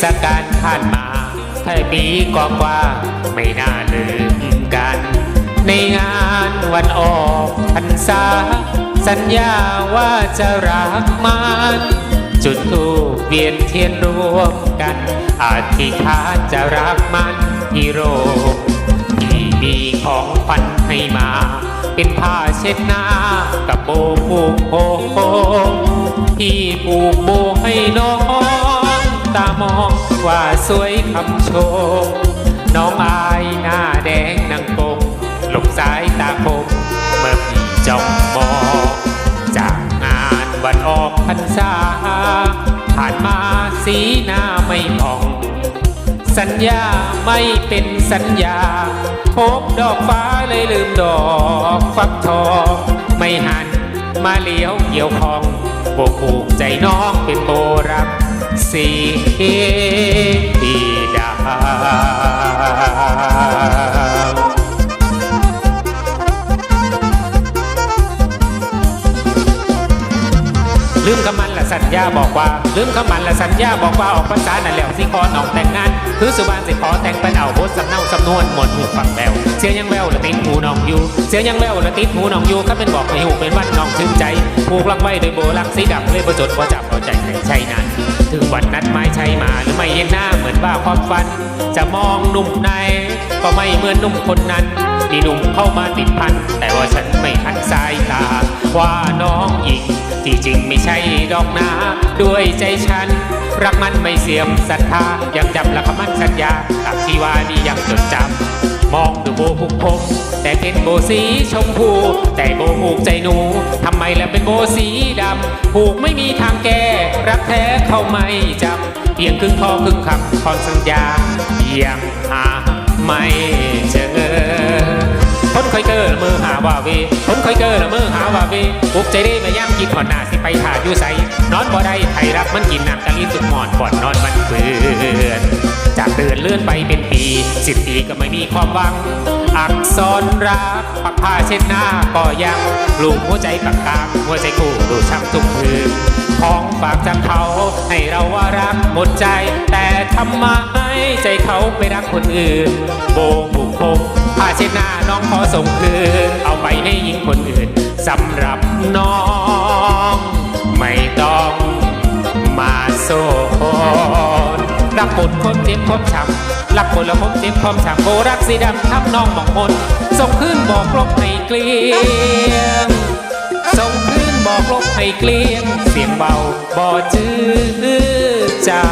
ศกาลผ่านมาให้ปีกว่าๆไม่น่าลืมกัน ในงานวันออกพรรษา สัญญาว่าจะรักมันจุดทูปเวียนเทียนรวมกันอธิษฐานจะรักมันที่โรมที่มีของขวัญให้มา เป็นผ้าเช็ดหน้ากับโบผูกโพที่ผูกโบ ว่าสวยคำชม น้องอายหน้าแดงนางกงหลบสายตาคมเมื่อพี่จ้องมองจากงานวันออกพรรษา ผ่านมาสีหน้าไม่ผ่อง สัญญาไม่เป็นสัญญา พบดอกฟ้าเลยลืมดอกฟักทอง ไม่หันมาเลี้ยวเกี่ยวของบวกผูกใจน้องเป็น สีปีดาลืมคำมันละสัญญาบอกว่า ลืมคำมันละสัญญาบอกว่าออกภาษานั่นแล้วสิขอน้องแต่งงาน คือสุบานสิขอแต่งเป็นเอาบทสำเนาสำนวนหมดหูฟังแววเสียงยังแววละติดหูน้องอยู่ เสียงยังแววละติดหูน้องอยู่ก็เป็นบอกให้หูเป็นวันน้องชื่นใจผูกลักไว้โดยโบลักสีดำเลยประจดประจับเอาใจให้ใช่นั้นถึงวันนัดไม้ใช่มาหรือไม่เห็นหน้าเหมือนว่าความฝัน จะมองหนุ่มในก็ไม่เหมือนหนุ่มคนนั้นที่หนุ่มเข้ามาติดพัน แต่ว่าฉันไม่ทันสายตา ว่าน้องหญิง ที่จริงไม่ใช่ดอกนาด้วยใจฉัน รักมันไม่เสียมศรัทธายังจำลักคำมั่นสัญญาหลักที่ว่านี่ยังจดจำ มองดูโบหุกผมแต่เป็นโบสีชมพู แต่โบหูกใจหนูทำไมล่ะเป็นโบสีดำผูกไม่มีทางแก้รักแท้เขาไม่จำเพียงครึ่งพอครึ่งคำคอนสัญญายังหาไม่เจอ คนคอยเกอละมือหาว่าเวคนคอยเกอละมือหาว่าเวปลุกใจได้มาย่ำกินหอนหน้าสิไปถ่าอยู่ใสนอนบ่ได้ไทยรักมันกินน้ำกะลีสุดหมอนบ่อนนอนมันเปื่อนจากเดือนเลื่อนไปเป็นปีสิบปีก็ไม่มีความหวัง อักษรรักปักผ้าเช็ดหน้าก็ยังลูกหัวใจปากกลางหัวใจคู่ดูช้ำทุกคืนของฝากจากเขาให้เราว่ารักหมดใจ แต่ทำไมใจเขาไปรักคนอื่น โบกบุกพงผ้าเช็ดหน้า น้องขอส่งคืน เอาไปให้หญิงคนอื่นสำหรับน้อง ไม่ต้องมาโซนรักหมดคนเจ็บคนช้ำรักหมดแล้วผมเจ็บความช้ำโบรักสีดำทับน้องหมองมนส่งคืนบอกลบให้เกลียงส่งคืนบอกลบให้เกลียง เสียงเบาบ่จื้อจา